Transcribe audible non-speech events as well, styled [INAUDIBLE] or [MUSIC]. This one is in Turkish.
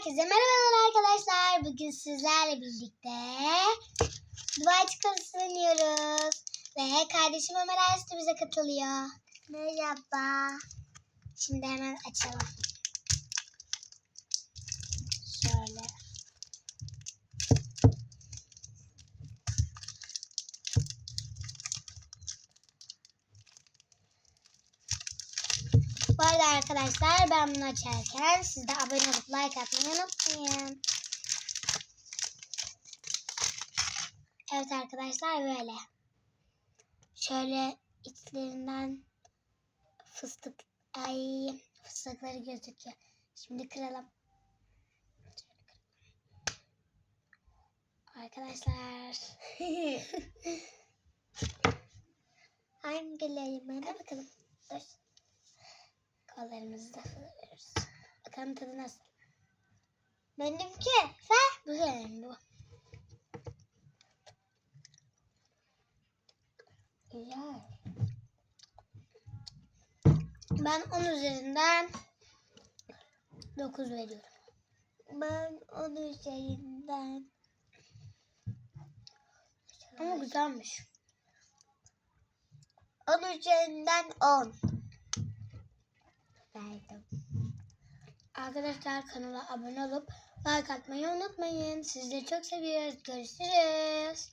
Herkese merhabalar arkadaşlar. Bugün sizlerle birlikte çikolatası oynuyoruz. Ve kardeşim Ömer da bize katılıyor. Merhaba. Şimdi hemen açalım. Şöyle. Bu arada arkadaşlar ben bunu açarken siz de abone olup like atmayı unutmayın. Evet arkadaşlar böyle. Şöyle içlerinden fıstık ay fıstıkları gözüküyor. Şimdi kıralım. Arkadaşlar. [LAUGHS] Hangilerime bakalım. Dur. Kollarımızı da fırlıyoruz. Bakalım tadı nasıl. Benimki. Sen? Bu senin bu. Güzel. Ben 10 üzerinden 9 veriyorum. Ben 10 üzerinden ama güzelmiş. 10 üzerinden 10 verdim. Arkadaşlar kanala abone olup like atmayı unutmayın. Sizleri çok seviyoruz. Görüşürüz.